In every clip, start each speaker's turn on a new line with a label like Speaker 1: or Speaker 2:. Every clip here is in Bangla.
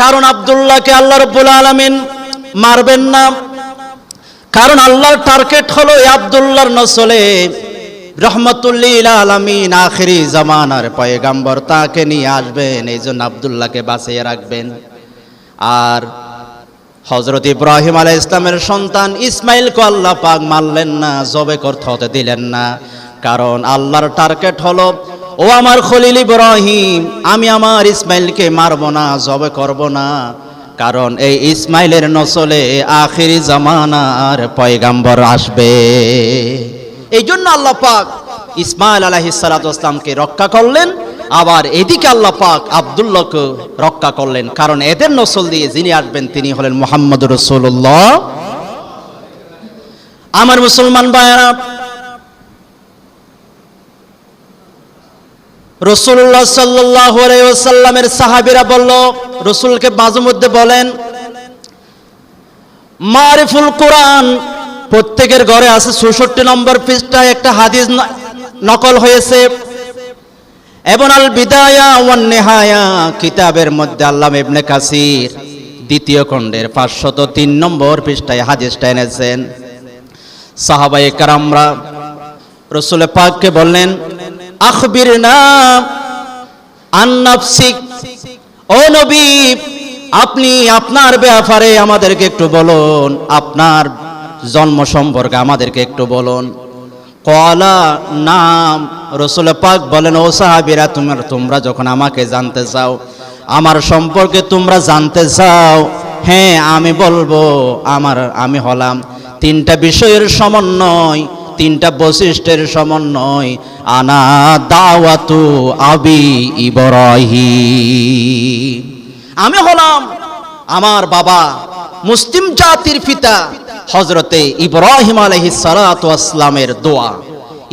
Speaker 1: কারণ আব্দুল্লাহকে আল্লাহ রব্বুল আলমিন মারবেন না। কারণ আল্লাহর টার্গেট হলো আব্দুল্লাহর নসলে। রহমতুল্লিল আলমিন আখেরি জামানার পয়গাম্বর তাকে নিয়ে আসবেন, এই জন্য আবদুল্লাহকে বাঁচিয়ে রাখবেন। আর হজরত ইব্রাহিম আলাই ইসলামের সন্তান ইসমাইলকে আল্লাহ পাক মারলেন না, জবে করতে হতে দিলেন না। কারণ আল্লাহর টার্গেট হলো ও আমার খলিল ইব্রাহিম, আমি আমার ইসমাইলকে মারব না, জবে করব না। কারণ এই ইসমাইলের নসলে আখিরি জামানার পয়গাম্বর আসবে। এই জন্য আল্লাহ পাক ইসমাইল আলাহি সালাতামকে রক্ষা করলেন, আবার এদিকে আল্লাহ পাক আবদুল্লাহকে রক্ষা করলেন। কারণ এদের নসল দিয়ে যিনি আসবেন, তিনি হলেন মোহাম্মদ রসুল্লাহ আমার মুসলমান ভাইয়ারা রসুল্লাহ সাল্লাহ সাল্লামের সাহাবিরা বলল, রসুলকে মাঝে মধ্যে বলেন, মারিফুল কোরআন প্রত্যেকের ঘরে আছে চৌষট্টি নম্বর পৃষ্ঠায় একটা হাদিস নকল হয়েছে। এবং আল বিদায়া ওয়ান নেহায়া কিতাবের মধ্যে আল্লাহ ইবনে কাসির দ্বিতীয় খণ্ডের পাঁচশত তিন নম্বর পৃষ্ঠায় হাদিসটা এনেছেন। সাহাবাই কারামরা রসুল পাককে বললেন আখবির নাম আন্নাফসিক ও নবী, আপনি আপনার ব্যাপারে আমাদেরকে একটু বলুন, আপনার জন্ম সম্পর্কে আমাদেরকে একটু বলুন। কলা নাম, রসুল পাক বলেন, ও সাহাবিরা, তোমার, তোমরা যখন আমাকে জানতে চাও, আমার সম্পর্কে তোমরা জানতে চাও হ্যাঁ আমি বলব, আমার, আমি হলাম তিনটা বিষয়ের সমন্বয় তিনটা বৈশিষ্ট্যের সমন্বয়। আনা দাওয়াতু আবি ইব্রাহিম। আমি হলাম আমার বাবা মুসলিম জাতির পিতা হজরতে ইব্রাহিম আলহি সালাতামের দোয়া।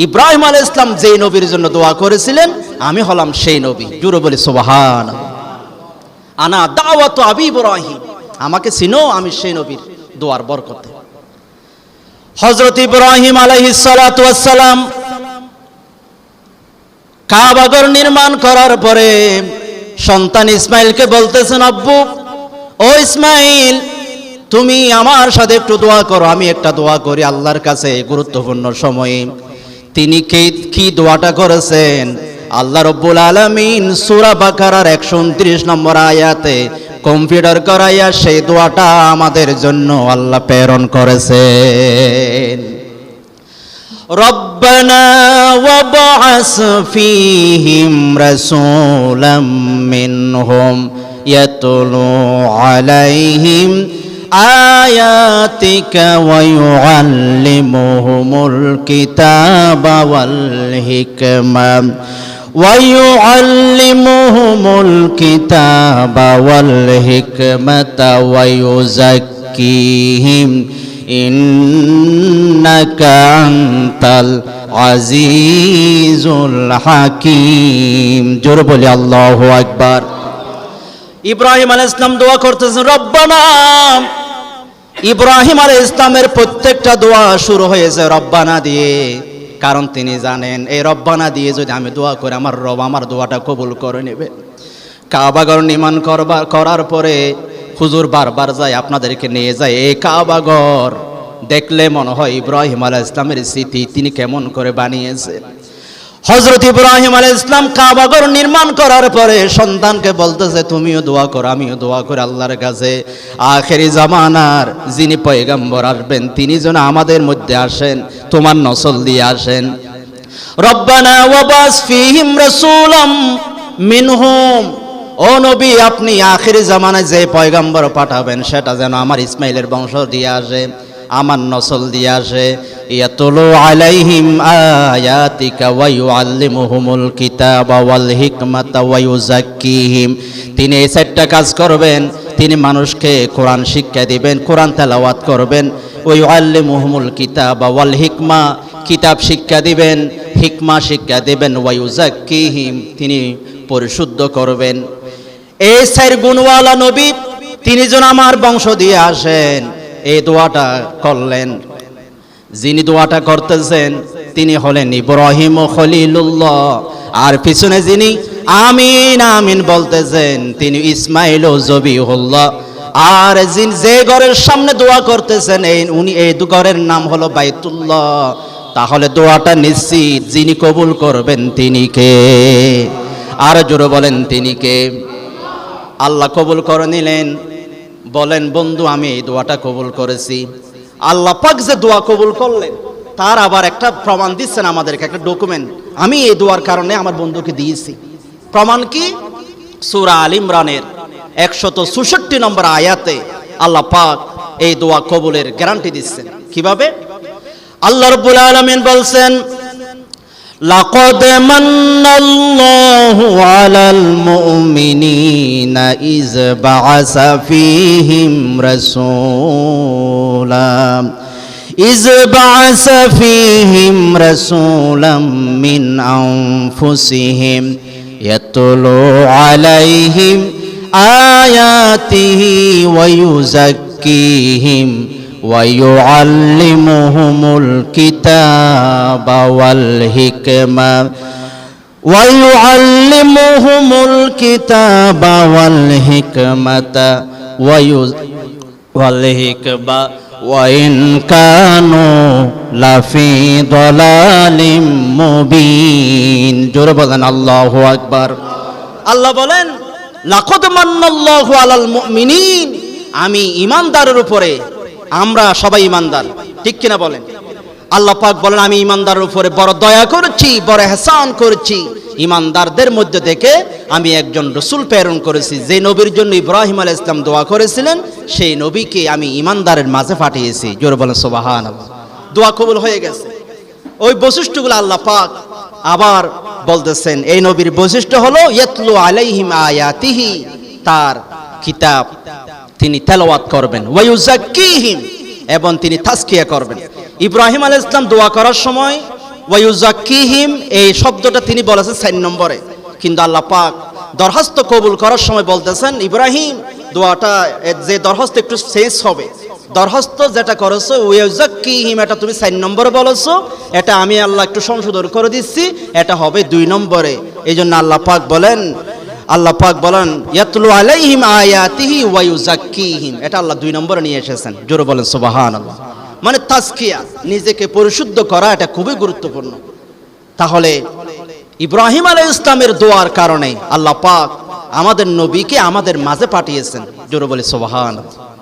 Speaker 1: ইব্রাহিম আল ইসলাম যে নবীর জন্য দোয়া করেছিলেন, আমি হলাম সেই নবী। জুড়ে বলি সোবাহান আনা দাওয়াত আবি ইব্রাহিম। আমাকে চিনো আমি সেই নবীর দোয়ার বরকতে। হজরত ইব্রাহিম আলহি সালাতাম কাবাগর নির্মাণ করার পরে সন্তান ইসমাইলকে বলতেছেন, আব্বু, ও ইসমাইল, তুমি আমার সাথে একটু দোয়া করো, আমি একটা দোয়া করি আল্লাহর কাছে, গুরুত্বপূর্ণ সময়ে। তিনি কি কি দোয়াটা করেছেন? আল্লাহ রব্বুল আলমিন সুরা বাকারার একশো উনত্রিশ নম্বর আয়াতে কম্পিউটার করাইয়া সেই দোয়াটা আমাদের জন্য আল্লাহ প্রেরণ করেছেন ربنا وابعث فيهم رسولا منهم يتلو عليهم آياتك ويعلمهم الكتاب والحكمة ويعلمهم الكتاب والحكمة ويزكيهم إنك أنت العزيز الحكيم জোরে বলি আল্লাহু আকবার ইব্রাহিম আলাইহিস ইসলাম দোয়া করতেছেন রব্বানা ইব্রাহিম আলাইহিস ইসলামের প্রত্যেকটা দোয়া শুরু হয়েছে রব্বানা দিয়ে কারণ তিনি জানেন এই রব্বানা দিয়ে যদি আমি দোয়া করি, আমার রব আমার দোয়াটা কবুল করে নেবে। কাবাগর নির্মাণ করবার করার পরে হুজুর বারবার যায়, আপনাদেরকে নিয়ে যায় এই কাবাগর, দেখলে মনে হয় ইব্রাহিম আলাহ ইসলামের স্মৃতি তিনি কেমন করে বানিয়েছেন? হজরত ইব্রাহিম আলাহ ইসলাম কাবাগর নির্মাণ করার পরে সন্তানকে বলতেছে, তুমিও দোয়া করো, আমিও দোয়া করে আল্লাহর কাছে। আখেরি জামানার যিনি পয়গাম্বর আসবেন, তিনি যেন আমাদের মধ্যে আসেন, তোমার নসল দিয়ে আসেন। রব্বানা ওয়াবাস ফিহিম রাসূলাম মিনহুম। ও নবী, আপনি আখির জামানায় যে পয়গাম্বর পাঠাবেন, সেটা যেন আমার ইসমাইলের বংশ দিয়ে আসে, আমার নসল দিয়ে আসে। ইয়াতুলু আলাইহিম আয়াতিকা ওয়া ইউআল্লিমুহুমুল কিতাবা ওয়াল হিকমাতা ওয়া ইউযাক্কিহিম। তিনি এই চারটা কাজ করবেন, তিনি মানুষকে কোরআন শিক্ষা দিবেন, কোরআন তেলাওয়াত করবেন ওই আল্লিমুহুমুল কিতাবা ওয়াল হিকমা, কিতাব শিক্ষা দিবেন, হিকমা শিক্ষা দিবেন ওয়াইউজাক্কিহিম তিনি পরিশুদ্ধ করবেন। এই সাইর গুণওয়ালা নবী, তিনি যেন আমার বংশ দিয়ে আসেন, এই দোয়াটা করলেন। যিনি দোয়াটা করতেছেন, তিনি হলেন ইব্রাহিম খলিলুল্লাহ। আর পিছনে যিনি আমিন আমিন বলতেছেন, তিনি ইসমাইল ও জবিহুল্লাহ। আর যিনি যে ঘরের সামনে দোয়া করতেছেন, এই উনি এই দু ঘরের নাম হলো বাইতুল্লাহ। তাহলে দোয়াটা নিশ্চিত, যিনি কবুল করবেন তিনি কে? আর জোরে বলেন, তিনি কে? আল্লাহ কবুল করে নিলেন। বলেন, বন্ধু, আমি এই দোয়াটা কবুল করেছি। আল্লাহ পাক যে দোয়া কবুল করলেন তার আবার একটা প্রমাণ দিচ্ছেন আমাদেরকে একটা ডকুমেন্ট আমি এই দোয়ার কারণে আমার বন্ধুকে দিয়েছি প্রমাণ কি সুরা আল ইমরানের একশত চৌষট্টি নম্বর আয়াতে আল্লাহ পাক এই দোয়া কবুলের গ্যারান্টি দিচ্ছেন কিভাবে আল্লাহ রব্বুল আলামিন বলছেন لقد من الله على المؤمنين إذ بعث فيهم رسولا إذ بعث فيهم رسولا من أنفسهم يتلو عليهم آياته ويزكيهم ويعلمهم الكتاب والحكمة ويعلمهم الكتاب والحكمة ويز- والحكمة وإن كانوا لفي ضلال مبين জোরে বলেন আল্লাহু আকবার আল্লাহ বলেন লাকদ মান্নাল্লাহু আলাল মুমিনিন আমি ইমানদারের উপরে আমরা সবাই ইমানদার ঠিক কিনা বলেন আল্লাহ পাক বলেন আমি ইমানদারের উপরে বড় দয়া করেছি বড় হেসান করেছি ইমানদারদের মধ্যে থেকে আমি একজন রসুল প্রেরণ করেছি, যে নবীর জন্য ইব্রাহিম আলাইহিস ইসলাম দোয়া করেছিলেন, সেই নবীকে আমি ইমানদারের মাঝে পাঠিয়েছি। জোর বলেন সোবাহান দোয়া কবুল হয়ে গেছে। ওই বৈশিষ্ট্যগুলো আল্লাহ পাক আবার বলতেছেন, এই নবীর বৈশিষ্ট্য হলো, ইয়াতলু আলাইহিম আয়াতিহি তার কিতাব তিনি তেলাওয়াত করবেন। ওয়ায়ুজাক্কিহিম এবং তিনি তাসকিয়া করবেন। ইব্রাহিম আলাইহিস ইসলাম দোয়া করার সময় ওয়ায়ুজাক্কিহিম এই শব্দটা তিনি বলেছেন চার নম্বরে। কিন্তু আল্লাহ পাক দরখাস্ত কবুল করার সময় বলতেছেন, ইব্রাহিম, দোয়াটা যে দরখাস্ত একটু শেষ হবে। দরখাস্ত যেটা করেছ ওয়াজাক্কিহিম এটা তুমি চার নম্বরে বলেছ, এটা আমি আল্লাহ একটু সংশোধন করে দিচ্ছি, এটা হবে দুই নম্বরে। এই জন্য আল্লাহ পাক বলেন, আল্লাহ পাক বলেন, ইয়াতলু আলাইহিম আয়াতিহি ওয়া ইউজাক্কিহিম এটা আল্লাহ দুই নম্বরে নিয়ে এসেছেন। জোরে বলেন, সুবহানাল্লাহ। মানে তাজকিয়া, নিজেকে পরিশুদ্ধ করা, এটা খুবই গুরুত্বপূর্ণ। তাহলে ইব্রাহিম আলাই ইসলামের দোয়ার কারণে আল্লাহ পাক আমাদের নবীকে আমাদের মাঝে পাঠিয়েছেন। জোরে বলে, সুবহানাল্লাহ।